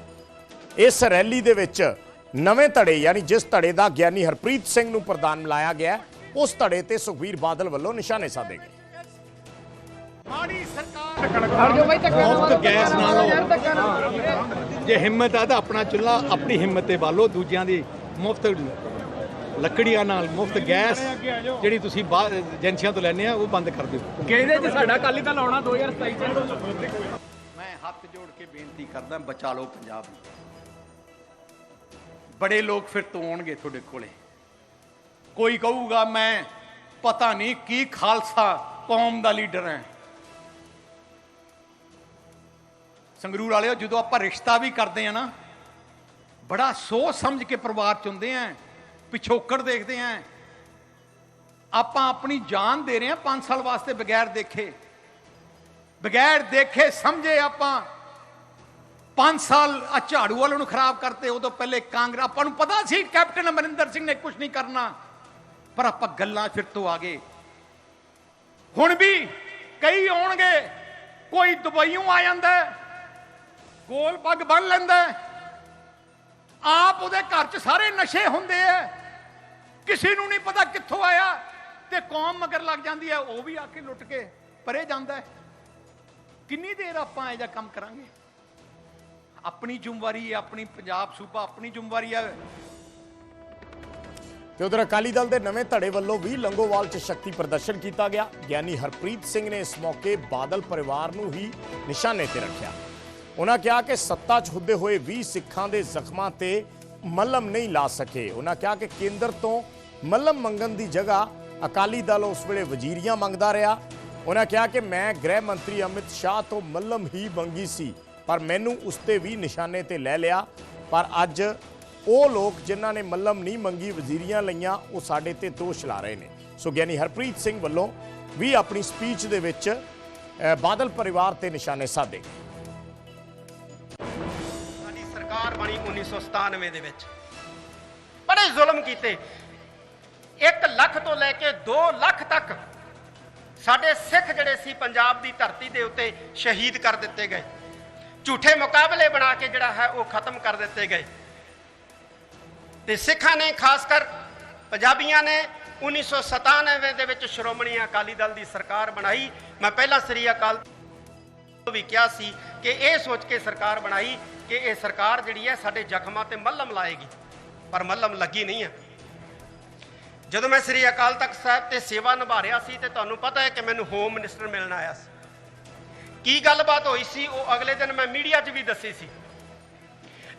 ਇਸ ਰੈਲੀ ਦੇ ਵਿੱਚ ਨਵੇਂ ਧੜੇ ਯਾਨੀ ਜਿਸ ਧੜੇ ਦਾ ਗਿਆਨੀ ਹਰਪ੍ਰੀਤ ਸਿੰਘ ਨੂੰ ਪ੍ਰਧਾਨ ਮਿਲਾਇਆ ਗਿਆ, ਉਸ ਧੜੇ ਤੇ ਸੁਖਬੀਰ ਬਾਦਲ ਵੱਲੋਂ ਨਿਸ਼ਾਨੇ ਸਾਧੇ ਗਏ। ਮੁਫਤ ਗੈਸ ਨਾ ਲਓ। ਜੇ ਹਿੰਮਤ ਆ ਤਾਂ ਆਪਣਾ ਚੁੱਲ੍ਹਾ ਆਪਣੀ ਹਿੰਮਤ ਤੇ ਬਾਲੋ ਦੂਜਿਆਂ ਦੀ ਮੁਫਤ ਲੱਕੜੀਆਂ ਨਾਲ ਮੁਫਤ ਗੈਸ ਜਿਹੜੀ ਤੁਸੀਂ ਬਾਹਰ ਏਜੰਸੀਆਂ ਤੋਂ ਲੈਂਦੇ ਆ ਉਹ ਬੰਦ ਕਰ ਦਿਓ। ਕਹਿੰਦੇ ਜੀ ਸਾਡਾ ਅਕਾਲੀ ਦਲ ਆਉਣਾ 2027 ਚ। ਮੈਂ ਹੱਥ ਜੋੜ ਕੇ ਬੇਨਤੀ ਕਰਦਾ ਬਚਾ ਲਓ ਪੰਜਾਬ ਨੂੰ। ਬੜੇ ਲੋਕ ਫਿਰ ਤੋਂ ਆਉਣਗੇ ਤੁਹਾਡੇ ਕੋਲੇ। ਕੋਈ ਕਹੂਗਾ ਮੈਂ ਪਤਾ ਨਹੀਂ ਕੀ ਖਾਲਸਾ ਕੌਮ ਦਾ ਲੀਡਰ ਹੈ। ਸੰਗਰੂਰ ਵਾਲਿਓ, ਜਦੋਂ ਆਪਾਂ ਰਿਸ਼ਤਾ ਵੀ ਕਰਦੇ ਆ ਨਾ, ਬੜਾ ਸੋਚ ਸਮਝ ਕੇ ਪਰਿਵਾਰ ਚੁੰਦੇ ਆ, ਪਿਛੋਕੜ ਦੇਖਦੇ ਆ। ਆਪਾਂ ਆਪਣੀ ਜਾਨ ਦੇ ਰਹੇ ਆ 5 ਸਾਲ ਵਾਸਤੇ ਬਗੈਰ ਦੇਖੇ। ਬਗੈਰ ਦੇਖੇ ਸਮਝੇ ਆਪਾਂ 5 ਸਾਲ ਆ ਝਾੜੂ ਵਾਲੇ ਨੂੰ ਖਰਾਬ ਕਰਤੇ, ਉਦੋਂ ਪਹਿਲੇ ਕਾਂਗਰਸ, ਆਪਾਂ ਨੂੰ ਪਤਾ ਸੀ ਕੈਪਟਨ ਅਮਰਿੰਦਰ ਸਿੰਘ ਨੇ ਕੁਝ ਨਹੀਂ ਕਰਨਾ, ਪਰ ਆਪਾਂ ਗੱਲਾਂ ਫਿਰ ਤੋਂ ਆ ਗਏ। ਹੁਣ ਵੀ ਕਈ ਆਉਣਗੇ, ਕੋਈ ਦੁਬਈੋਂ ਆ ਜਾਂਦਾ ਗੋਲ ਪੱਗ ਬੰਨ ਲੈਂਦਾ ਆਪ ਉਹਦੇ ਘਰ 'ਚ ਸਾਰੇ ਨਸ਼ੇ ਹੁੰਦੇ ਆ। ਕਿਸੇ ਨੂੰ ਨਹੀਂ ਪਤਾ ਕਿੱਥੋਂ ਆਇਆ ਤੇ ਕੌਮ ਮਗਰ ਲੱਗ ਜਾਂਦੀ ਹੈ। ਉਹ ਵੀ ਆ ਕੇ ਲੁੱਟ ਕੇ ਪਰੇ ਜਾਂਦਾ ਹੈ। ਕਿੰਨੀ ਦੇਰ ਆਪਾਂ ਇਹ ਜਿਹਾ ਕੰਮ ਕਰਾਂਗੇ? ਆਪਣੀ ਜ਼ਿੰਮੇਵਾਰੀ ਹੈ, ਆਪਣੀ ਪੰਜਾਬ ਸੂਬਾ, ਆਪਣੀ ਜ਼ਿੰਮੇਵਾਰੀ ਹੈ। ਤੇ ਉਧਰ ਅਕਾਲੀ ਦਲ ਦੇ ਨਵੇਂ ਧੜੇ ਵੱਲੋਂ ਵੀ ਲੰਗੋਵਾਲ 'ਚ ਸ਼ਕਤੀ ਪ੍ਰਦਰਸ਼ਨ ਕੀਤਾ ਗਿਆ। ਗਿਆਨੀ ਹਰਪ੍ਰੀਤ ਸਿੰਘ ਨੇ ਇਸ ਮੌਕੇ ਬਾਦਲ ਪਰਿਵਾਰ ਨੂੰ ਹੀ ਨਿਸ਼ਾਨੇ ਤੇ ਰੱਖਿਆ। ਉਹਨਾਂ ਕਿਹਾ ਕਿ ਸੱਤਾ 'ਚ ਹੁੰਦੇ ਹੋਏ ਵੀ ਸਿੱਖਾਂ ਦੇ ਜ਼ਖਮਾਂ ਤੇ ਮੱਲਮ ਨਹੀਂ ਲਾ ਸਕੇ। ਉਹਨਾਂ ਕਿਹਾ ਕਿ ਕੇਂਦਰ ਤੋਂ ਮੱਲਮ ਮੰਗਣ ਦੀ ਜਗ੍ਹਾ ਅਕਾਲੀ ਦਲ ਉਸ ਵੇਲੇ ਵਜ਼ੀਰੀਆਂ ਮੰਗਦਾ ਰਿਹਾ। ਉਹਨਾਂ ਕਿਹਾ ਕਿ ਮੈਂ ਗ੍ਰਹਿ ਮੰਤਰੀ ਅਮਿਤ ਸ਼ਾਹ ਤੋਂ ਮੱਲਮ ਹੀ ਮੰਗੀ ਸੀ, ਪਰ ਮੈਨੂੰ ਉਸ ਤੇ ਵੀ ਨਿਸ਼ਾਨੇ ਤੇ ਲੈ ਲਿਆ। ਪਰ ਅੱਜ ਉਹ ਲੋਕ ਜਿਨ੍ਹਾਂ ਨੇ ਮੱਲਮ ਨਹੀਂ ਮੰਗੀ, ਵਜ਼ੀਰੀਆਂ ਲਈਆਂ, ਉਹ ਸਾਡੇ ਤੇ ਦੋਸ਼ ਲਾ ਰਹੇ ਨੇ। ਸੋ ਗਿਆਨੀ ਹਰਪ੍ਰੀਤ ਸਿੰਘ ਵੱਲੋਂ ਵੀ ਆਪਣੀ ਸਪੀਚ ਦੇ ਵਿੱਚ ਬਾਦਲ ਪਰਿਵਾਰ ਤੇ ਨਿਸ਼ਾਨੇ ਸਾਧੇ। ਸਰਕਾਰ ਬਣੀ 1997 ਦੇ ਵਿੱਚ। ਬੜੇ ਜ਼ੁਲਮ ਕੀਤੇ। 1 ਲੱਖ ਤੋਂ ਲੈ ਕੇ 2 ਲੱਖ ਤੱਕ ਸਾਡੇ ਸਿੱਖ ਜਿਹੜੇ ਸੀ ਪੰਜਾਬ ਦੀ ਧਰਤੀ ਦੇ ਉੱਤੇ ਸ਼ਹੀਦ ਕਰ ਦਿੱਤੇ ਗਏ। ਝੂਠੇ ਮੁਕਾਬਲੇ ਬਣਾ ਕੇ ਜਿਹੜਾ ਹੈ ਉਹ ਖਤਮ ਕਰ ਦਿੱਤੇ ਗਏ। ਤੇ ਸਿੱਖਾਂ ਨੇ ਖਾਸ ਕਰ ਪੰਜਾਬੀਆਂ ਨੇ 1997 ਦੇ ਵਿੱਚ ਸ਼੍ਰੋਮਣੀ ਅਕਾਲੀ ਦਲ ਦੀ ਸਰਕਾਰ ਬਣਾਈ। ਮੈਂ ਪਹਿਲਾਂ ਸ੍ਰੀ ਅਕਾਲ ਵੀ ਕਿਹਾ ਸੀ ਕਿ ਇਹ ਸੋਚ ਕੇ ਸਰਕਾਰ ਬਣਾਈ ਕਿ ਇਹ ਸਰਕਾਰ ਜਿਹੜੀ ਹੈ ਸਾਡੇ ਜ਼ਖਮਾਂ ਤੇ ਮੱਲਮ ਲਾਏਗੀ, ਪਰ ਮੱਲਮ ਲੱਗੀ ਨਹੀਂ ਹੈ। ਜਦੋਂ ਮੈਂ ਸ੍ਰੀ ਅਕਾਲ ਤਖਤ ਸਾਹਿਬ ਤੇ ਸੇਵਾ ਨਿਭਾ ਰਿਹਾ ਸੀ ਤੇ ਤੁਹਾਨੂੰ ਪਤਾ ਹੈ ਕਿ ਮੈਨੂੰ ਹੋਮ ਮਿਨਿਸਟਰ ਮਿਲਣ ਆਇਆ ਸੀ। ਕੀ ਗੱਲਬਾਤ ਹੋਈ ਸੀ, ਉਹ ਅਗਲੇ ਦਿਨ ਮੈਂ ਮੀਡੀਆ 'ਚ ਵੀ ਦੱਸੀ ਸੀ।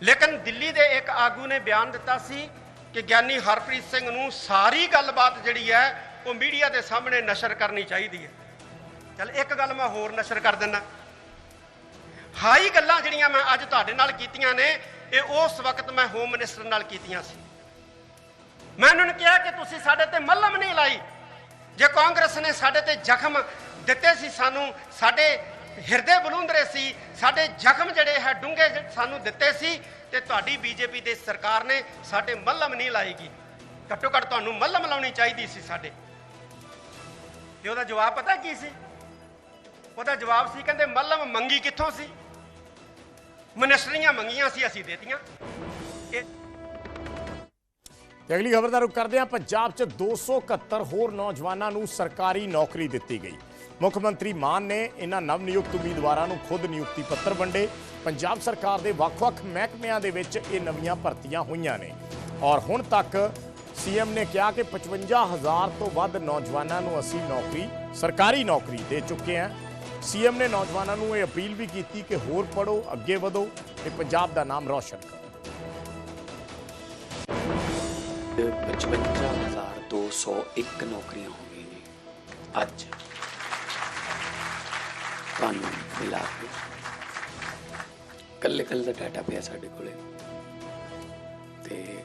ਲੇਕਿਨ ਦਿੱਲੀ ਦੇ ਇੱਕ ਆਗੂ ਨੇ ਬਿਆਨ ਦਿੱਤਾ ਸੀ ਕਿ ਗਿਆਨੀ ਹਰਪ੍ਰੀਤ ਸਿੰਘ ਨੂੰ ਸਾਰੀ ਗੱਲਬਾਤ ਜਿਹੜੀ ਹੈ, ਉਹ ਮੀਡੀਆ ਦੇ ਸਾਹਮਣੇ ਨਸ਼ਰ ਕਰਨੀ ਚਾਹੀਦੀ ਹੈ। ਚਲ ਇੱਕ ਗੱਲ ਮੈਂ ਹੋਰ ਨਸ਼ਰ ਕਰ ਦਿੰਦਾ। ਹਾਈ ਗੱਲਾਂ ਜਿਹੜੀਆਂ ਮੈਂ ਅੱਜ ਤੁਹਾਡੇ ਨਾਲ ਕੀਤੀਆਂ ਨੇ, ਇਹ ਉਸ ਵਕਤ ਮੈਂ ਹੋਮ ਮਿਨਿਸਟਰ ਨਾਲ ਕੀਤੀਆਂ ਸੀ। ਮੈਂ ਉਹਨਾਂ ਨੂੰ ਕਿਹਾ ਕਿ ਤੁਸੀਂ ਸਾਡੇ ਤੇ ਮੱਲਮ ਨਹੀਂ ਲਾਈ। ਜੇ ਕਾਂਗਰਸ ਨੇ ਸਾਡੇ ਤੇ ਜ਼ਖਮ ਦਿੱਤੇ ਸੀ ਸਾਨੂੰ, ਸਾਡੇ ਹਿਰਦੇ ਬਲੂੰਦਰੇ ਸੀ, ਸਾਡੇ ਜ਼ਖਮ ਜਿਹੜੇ ਹੈ ਡੂੰਘੇ ਸਾਨੂੰ ਦਿੱਤੇ ਸੀ, ਤੇ ਤੁਹਾਡੀ ਬੀਜੇਪੀ ਦੇ ਸਰਕਾਰ ਨੇ ਸਾਡੇ ਮੱਲਮ ਨਹੀਂ ਲਾਏਗੀ। ਘੱਟੋ ਘੱਟ ਤੁਹਾਨੂੰ ਮੱਲਮ ਲਾਉਣੀ ਚਾਹੀਦੀ ਸੀ ਸਾਡੇ। ਤੇ ਉਹਦਾ ਜਵਾਬ ਪਤਾ ਕੀ ਸੀ? ਉਹਦਾ ਜਵਾਬ ਸੀ, ਕਹਿੰਦੇ ਮੱਲਮ ਮੰਗੀ ਕਿੱਥੋਂ ਸੀ? ਮਨਿਸਟਰੀਆਂ ਮੰਗੀਆਂ ਸੀ, ਅਸੀਂ ਦੇਤੀਆਂ। ਤੇ ਅਗਲੀ ਖਬਰ ਦਾ ਰੁਖ ਕਰਦੇ ਹਾਂ। ਪੰਜਾਬ 'ਚ 271 ਹੋਰ ਨੌਜਵਾਨਾਂ ਨੂੰ ਸਰਕਾਰੀ ਨੌਕਰੀ ਦਿੱਤੀ ਗਈ। ਮੁੱਖ ਮੰਤਰੀ ਮਾਨ ਨੇ ਇਹਨਾਂ ਨਵ ਨਿਯੁਕਤ ਉਮੀਦਵਾਰਾਂ ਨੂੰ ਖੁਦ ਨਿਯੁਕਤੀ ਪੱਤਰ ਵੰਡੇ। ਪੰਜਾਬ ਸਰਕਾਰ ਦੇ ਵੱਖ-ਵੱਖ ਮਹਿਕਮਿਆਂ ਦੇ ਵਿੱਚ ਇਹ ਨਵੀਆਂ ਭਰਤੀਆਂ ਹੋਈਆਂ ਨੇ। ਔਰ ਹੁਣ ਤੱਕ ਸੀਐਮ ਨੇ ਕਿਹਾ ਕਿ 55000 ਤੋਂ ਵੱਧ ਨੌਜਵਾਨਾਂ ਨੂੰ ਅਸੀਂ ਨੌਕਰੀ, ਸਰਕਾਰੀ ਨੌਕਰੀ ਦੇ ਚੁੱਕੇ ਹਾਂ। ਸੀਐਮ ਨੇ ਨੌਜਵਾਨਾਂ ਨੂੰ ਇਹ ਅਪੀਲ ਵੀ ਕੀਤੀ ਕਿ ਹੋਰ ਪੜੋ ਅੱਗੇ ਵਧੋ ਤੇ ਪੰਜਾਬ ਦਾ ਨਾਮ ਰੌਸ਼ਨ ਕਰੋ। 55201 ਨੌਕਰੀਆਂ ਹੋ ਗਈਆਂ ਨੇ ਅੱਜ ਤੁਹਾਨੂੰ ਮਿਲਾ ਕੇ ਕੱਲੇ ਕੱਲੇ ਦਾ ਡਾਟਾ ਪਿਆ ਸਾਡੇ ਕੋਲੇ। ਤੇ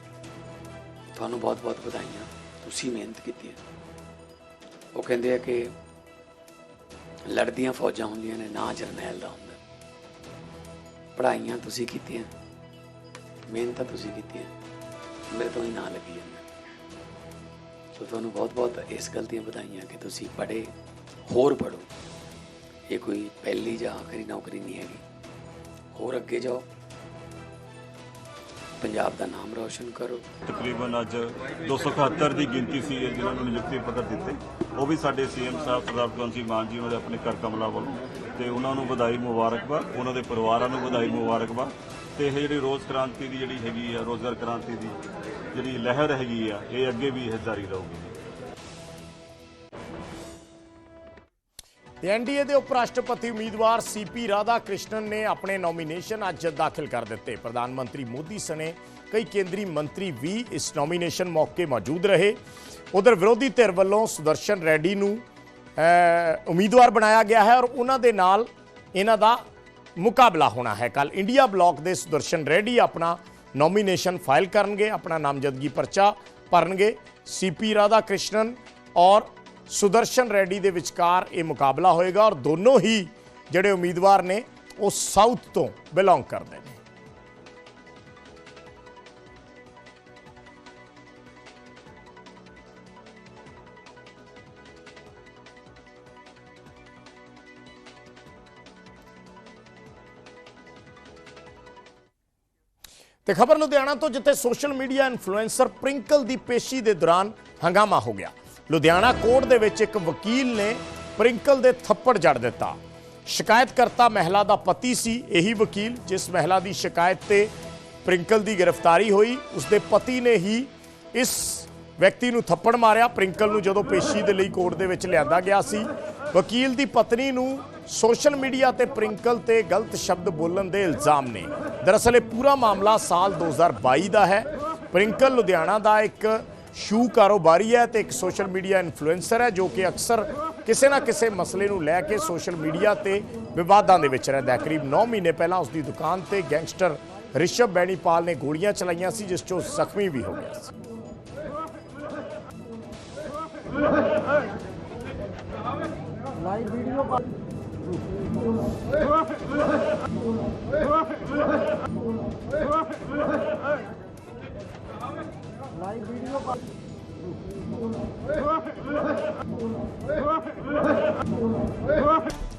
ਤੁਹਾਨੂੰ ਬਹੁਤ ਬਹੁਤ ਵਧਾਈਆਂ। ਤੁਸੀਂ ਮਿਹਨਤ ਕੀਤੀ ਹੈ। ਉਹ ਕਹਿੰਦੇ ਆ ਕਿ ਲੜਦੀਆਂ ਫੌਜਾਂ ਹੁੰਦੀਆਂ ਨੇ, ਨਾ ਜਰਨੈਲ ਦਾ ਹੁੰਦਾ। ਪੜ੍ਹਾਈਆਂ ਤੁਸੀਂ ਕੀਤੀਆਂ, ਮਿਹਨਤਾਂ ਤੁਸੀਂ ਕੀਤੀਆਂ, ਮੇਰੇ ਤੋਂ ਹੀ ਨਾ ਲੱਗੀ ਜਾਂਦਾ। ਸੋ ਤੁਹਾਨੂੰ ਬਹੁਤ ਬਹੁਤ ਇਸ ਗੱਲ ਦੀਆਂ ਵਧਾਈਆਂ ਕਿ ਤੁਸੀਂ ਪੜ੍ਹੇ, ਹੋਰ ਪੜੋ ਇਹ ਕੋਈ ਪਹਿਲੀ ਜਾਂ ਆਖਰੀ ਨੌਕਰੀ ਨਹੀਂ ਹੈਗੀ। ਹੋਰ ਅੱਗੇ ਜਾਓ। ਪੰਜਾਬ ਦਾ ਨਾਮ ਰੌਸ਼ਨ ਕਰੋ। ਤਕਰੀਬਨ ਅੱਜ 271 ਦੀ ਗਿਣਤੀ ਸੀ ਇਹ ਜਿਨ੍ਹਾਂ ਨੂੰ ਨਿਯੁਕਤੀ ਪੱਤਰ ਦਿੱਤੇ। ਉਹ ਵੀ ਸਾਡੇ ਸੀਐਮ ਸਾਹਿਬ ਸਰਦਾਰ ਭਗਵੰਤ ਸਿੰਘ ਮਾਨ ਜੀ ਉਹਨਾਂ ਦੇ ਆਪਣੇ ਘਰ ਕਮਲਾ ਵੱਲੋਂ। ਤੇ ਉਹਨਾਂ ਨੂੰ ਵਧਾਈ ਮੁਬਾਰਕਬਾਦ, ਉਹਨਾਂ ਦੇ ਪਰਿਵਾਰਾਂ ਨੂੰ ਵਧਾਈ ਮੁਬਾਰਕਬਾਦ। ਤੇ ਇਹ ਜਿਹੜੀ ਰੋਜ਼ ਕ੍ਰਾਂਤੀ ਦੀ ਜਿਹੜੀ ਹੈਗੀ ਆ, ਰੋਜ਼ਗਾਰ ਕ੍ਰਾਂਤੀ ਦੀ ਜਿਹੜੀ ਲਹਿਰ ਹੈਗੀ ਆ, ਇਹ ਅੱਗੇ ਵੀ ਇਹ ਜਾਰੀ ਰਹੂਗੀ। ਤੇ ਐਨਡੀਏ ਦੇ ਉਪ ਰਾਸ਼ਟਰਪਤੀ ਉਮੀਦਵਾਰ ਸੀਪੀ ਰਾਧਾ ਕ੍ਰਿਸ਼ਨਨ ਨੇ ਆਪਣੇ ਨੋਮੀਨੇਸ਼ਨ ਅੱਜ ਦਾਖਲ ਕਰ ਦਿੱਤੇ। ਪ੍ਰਧਾਨ ਮੰਤਰੀ ਮੋਦੀ ਸਣੇ ਕਈ ਕੇਂਦਰੀ ਮੰਤਰੀ ਵੀ ਇਸ ਨੋਮੀਨੇਸ਼ਨ ਮੌਕੇ ਮੌਜੂਦ ਰਹੇ। ਉਧਰ ਵਿਰੋਧੀ ਧਿਰ ਵੱਲੋਂ ਸੁਦਰਸ਼ਨ ਰੈਡੀ ਨੂੰ ਉਮੀਦਵਾਰ ਬਣਾਇਆ ਗਿਆ ਹੈ ਔਰ ਉਹਨਾਂ ਦੇ ਨਾਲ ਇਹਨਾਂ ਦਾ ਮੁਕਾਬਲਾ ਹੋਣਾ ਹੈ। ਕੱਲ ਇੰਡੀਆ ਬਲਾਕ ਦੇ ਸੁਦਰਸ਼ਨ ਰੈਡੀ ਆਪਣਾ ਨੋਮੀਨੇਸ਼ਨ ਫਾਈਲ ਕਰਨਗੇ, ਆਪਣਾ ਨਾਮਜ਼ਦਗੀ ਪਰਚਾ ਭਰਨਗੇ। ਸੀਪੀ ਰਾਧਾ ਕ੍ਰਿਸ਼ਨਨ ਔਰ ਸੁਦਰਸ਼ਨ ਰੈਡੀ ਦੇ ਵਿਚਕਾਰ ਇਹ ਮੁਕਾਬਲਾ ਹੋਏਗਾ ਔਰ ਦੋਨੋਂ ਹੀ ਜਿਹੜੇ ਉਮੀਦਵਾਰ ਨੇ ਉਹ ਸਾਊਥ ਤੋਂ ਬਿਲੋਂਗ ਕਰਦੇ ਨੇ। ਤੇ ਖਬਰ ਲੁਧਿਆਣਾ ਤੋਂ ਜਿੱਥੇ ਸੋਸ਼ਲ ਮੀਡੀਆ ਇਨਫਲੂਐਂਸਰ ਪ੍ਰਿੰਕਲ ਦੀ ਪੇਸ਼ੀ ਦੇ ਦੌਰਾਨ ਹੰਗਾਮਾ ਹੋ ਗਿਆ। ਲੁਧਿਆਣਾ ਕੋਰਟ ਦੇ ਵਿੱਚ ਇੱਕ ਵਕੀਲ ਨੇ ਪ੍ਰਿੰਕਲ ਦੇ ਥੱਪੜ ਜੜ ਦਿੱਤਾ। ਸ਼ਿਕਾਇਤਕਰਤਾ ਮਹਿਲਾ ਦਾ ਪਤੀ ਸੀ, ਇਹੀ ਵਕੀਲ, ਜਿਸ ਮਹਿਲਾ ਦੀ ਸ਼ਿਕਾਇਤ ਤੇ ਪ੍ਰਿੰਕਲ ਦੀ ਗ੍ਰਿਫਤਾਰੀ ਹੋਈ। ਉਸਦੇ ਪਤੀ ਨੇ ਹੀ ਇਸ ਵਿਅਕਤੀ ਨੂੰ ਥੱਪੜ ਮਾਰਿਆ। ਪ੍ਰਿੰਕਲ ਨੂੰ ਜਦੋਂ ਪੇਸ਼ੀ ਦੇ ਲਈ ਕੋਰਟ ਦੇ ਵਿੱਚ ਲਿਆਂਦਾ ਗਿਆ ਸੀ, ਵਕੀਲ ਦੀ ਪਤਨੀ ਨੂੰ ਸੋਸ਼ਲ ਮੀਡੀਆ ਤੇ ਪ੍ਰਿੰਕਲ ਤੇ ਗਲਤ ਸ਼ਬਦ ਬੋਲਣ ਦੇ ਇਲਜ਼ਾਮ ਨੇ। ਦਰਅਸਲ ਇਹ ਪੂਰਾ ਮਾਮਲਾ ਸਾਲ 2022 ਦਾ ਹੈ। ਪ੍ਰਿੰਕਲ ਲੁਧਿਆਣਾ ਦਾ ਇੱਕ ਸ਼ੂ ਕਾਰੋਬਾਰੀ ਹੈ ਤੇ ਇੱਕ ਸੋਸ਼ਲ ਮੀਡੀਆ ਇਨਫਲੂਐਂਸਰ ਹੈ ਜੋ ਕਿ ਅਕਸਰ ਕਿਸੇ ਨਾ ਕਿਸੇ ਮਸਲੇ ਨੂੰ ਲੈ ਕੇ ਸੋਸ਼ਲ ਮੀਡੀਆ ਤੇ ਵਿਵਾਦਾਂ ਦੇ ਵਿੱਚ ਰਹਿੰਦਾ ਹੈ। ਕਰੀਬ 9 ਮਹੀਨੇ ਪਹਿਲਾਂ ਉਸ ਦੀ ਦੁਕਾਨ ਤੇ ਗੈਂਗਸਟਰ ਰਿਸ਼ਭ ਬੈਣੀਪਾਲ ਨੇ ਗੋਲੀਆਂ ਚਲਾਈਆਂ ਸੀ, ਜਿਸ 'ਚ ਉਹ ਜ਼ਖਮੀ ਵੀ ਹੋ ਗਿਆ ਸੀ। ਲਾਈਵ ਵੀਡੀਓ ਪਾ ਓਏ ਓਏ ਓਏ